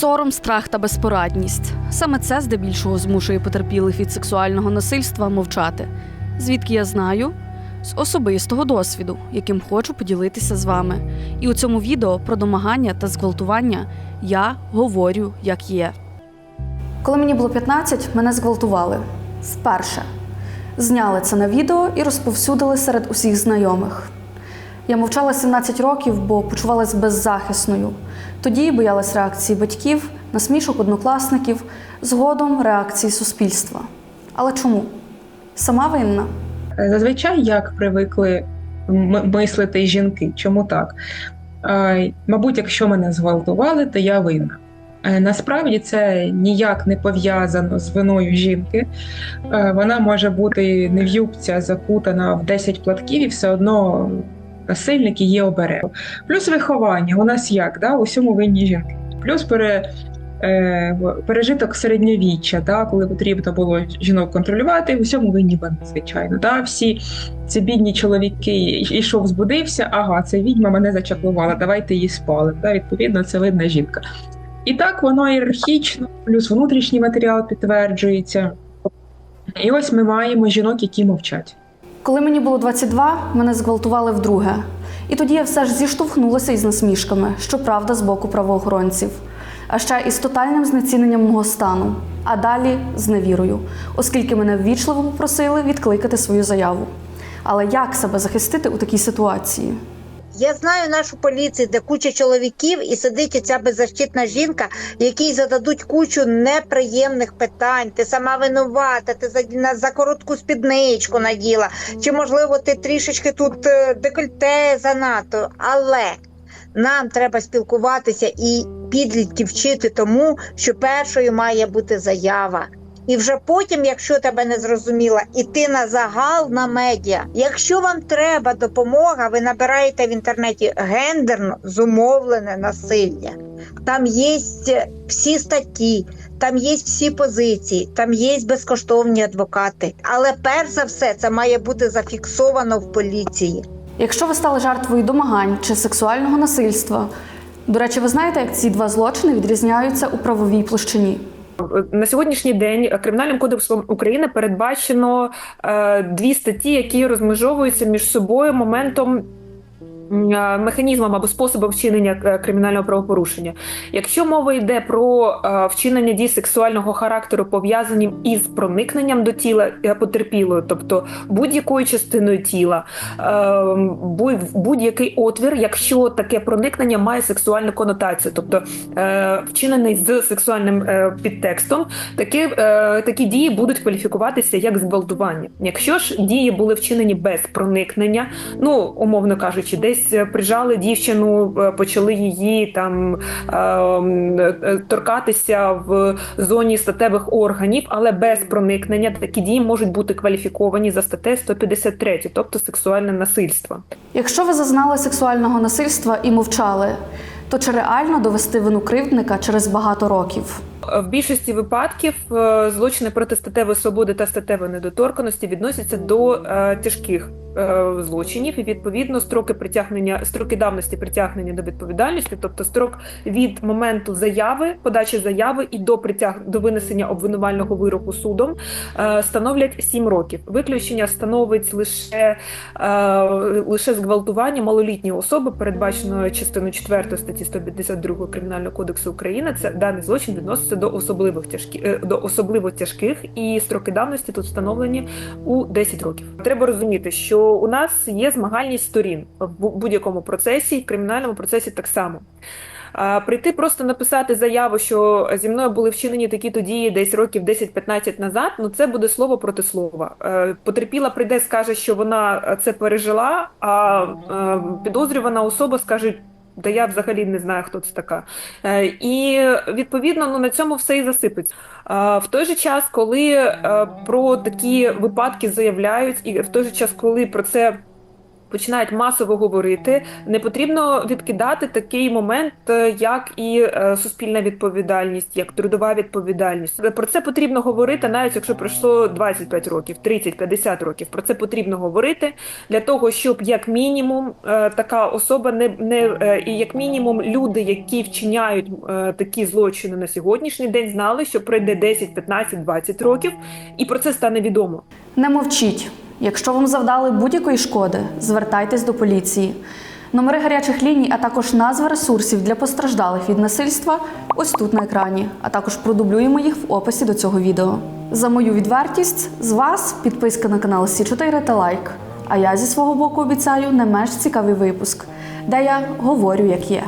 Сором, страх та безпорадність. Саме це здебільшого змушує потерпілих від сексуального насильства мовчати. Звідки я знаю? З особистого досвіду, яким хочу поділитися з вами. І у цьому відео про домагання та зґвалтування я говорю, як є. Коли мені було 15, мене зґвалтували. Вперше. Зняли це на відео і розповсюдили серед усіх знайомих. Я мовчала 17 років, бо почувалась беззахисною. Тоді боялась реакції батьків, насмішок однокласників, згодом реакції суспільства. Але чому? Сама винна. Зазвичай як привикли мислити жінки. Чому так? Е, Мабуть, якщо мене зґвалтували, то я винна. Е, Насправді це ніяк не пов'язано з виною жінки. Е, Вона може бути не в юбці, закутана в 10 платків, і все одно насильник є оберег. Плюс виховання. У нас як? Да? У всьому винні жінки. Плюс пере, е, пережиток середньовіччя, да? коли потрібно було жінок контролювати, у всьому винні вони, звичайно. Да? Всі ці бідні чоловіки ішов, збудився, ага, це відьма мене зачаклувала, давайте її спалимо. Да? Відповідно, це видна жінка. І так воно ієрархічно, плюс внутрішній матеріал підтверджується. І ось ми маємо жінок, які мовчать. Коли мені було 22, мене зґвалтували вдруге. І тоді я все ж зіштовхнулася із насмішками, щоправда, з боку правоохоронців. А ще із тотальним знеціненням мого стану, а далі з невірою, оскільки мене ввічливо попросили відкликати свою заяву. Але як себе захистити у такій ситуації? Я знаю нашу поліцію, де куча чоловіків, і сидить ця беззащитна жінка, якій зададуть кучу неприємних питань. Ти сама винувата, ти за, за коротку спідничку наділа, чи можливо ти трішечки тут е, декольте занадто. Але нам треба спілкуватися і підлітків вчити тому, що першою має бути заява. І вже потім, якщо тебе не зрозуміла, іти на загал на медіа. Якщо вам треба допомога, ви набираєте в інтернеті гендерно зумовлене насилля. Там є всі статті, там є всі позиції, там є безкоштовні адвокати. Але перш за все це має бути зафіксовано в поліції. Якщо ви стали жертвою домагань чи сексуального насильства, до речі, ви знаєте, як ці два злочини відрізняються у правовій площині? На сьогоднішній день Кримінальним кодексом України передбачено е, дві статті, які розмежовуються між собою моментом. Е, Механізмом або способом вчинення е, кримінального правопорушення. Якщо мова йде про е, вчинення дій сексуального характеру, пов'язані із проникненням до тіла потерпілої, тобто будь-якою частиною тіла, будь- будь-який отвір, якщо таке проникнення має сексуальну конотацію, тобто вчинений з сексуальним підтекстом, такі, такі дії будуть кваліфікуватися як зґвалтування. Якщо ж дії були вчинені без проникнення, ну умовно кажучи, десь е, прижали дівчину, е, почали її там е, м, е, торкатися в зоні статевих органів, але без проникнення такі дії можуть бути кваліфіковані за статтею 153, тобто сексуальне насильство. Якщо ви зазнали сексуального насильства і мовчали, то чи реально довести вину кривдника через багато років? В більшості випадків е, злочини проти статевої свободи та статевої недоторканості відносяться до е, тяжких е, злочинів, і відповідно строки притягнення, строки давності притягнення до відповідальності, тобто строк від моменту заяви, подачі заяви і до притяг до винесення обвинувального вироку судом становлять 7 років. Виключення становить лише, лише зґвалтування малолітньої особи, передбаченої частиною 4 статті 152 Кримінального кодексу України. Це даний злочин відноситься до особливих тяжких до особливо тяжких, і строки давності тут встановлені у 10 років. Треба розуміти, що у нас є змагальність сторін в будь-якому процесі, і в кримінальному процесі так само. Прийти просто написати заяву, що зі мною були вчинені такі то дії десь років 10-15 назад. Ну це буде слово проти слова. Е, Потерпіла прийде, скаже, що вона е, це пережила, а е, підозрювана особа скаже. Да я взагалі не знаю, хто це така. Е, І відповідно ну, на цьому все і засипеться. Е, В той же час, коли е, про такі випадки заявляють, і в той же час, коли про це починають масово говорити, не потрібно відкидати такий момент, е, як і е, суспільна відповідальність, як трудова відповідальність. Про це потрібно говорити, навіть якщо пройшло 25 років, 30, 50 років. Про це потрібно говорити для того, щоб як мінімум е, така особа не, не і як мінімум люди, які вчиняють такі злочини на сьогоднішній день, знали, що пройде 10, 15, 20 років, і про це стане відомо. Не мовчіть. Якщо вам завдали будь-якої шкоди, звертайтесь до поліції. Номери гарячих ліній, а також назви ресурсів для постраждалих від насильства ось тут на екрані, а також продублюємо їх в описі до цього відео. За мою відвертість з вас підписка на канал Сі 4 та лайк. А я зі свого боку обіцяю не менш цікавий випуск, де я говорю, як є.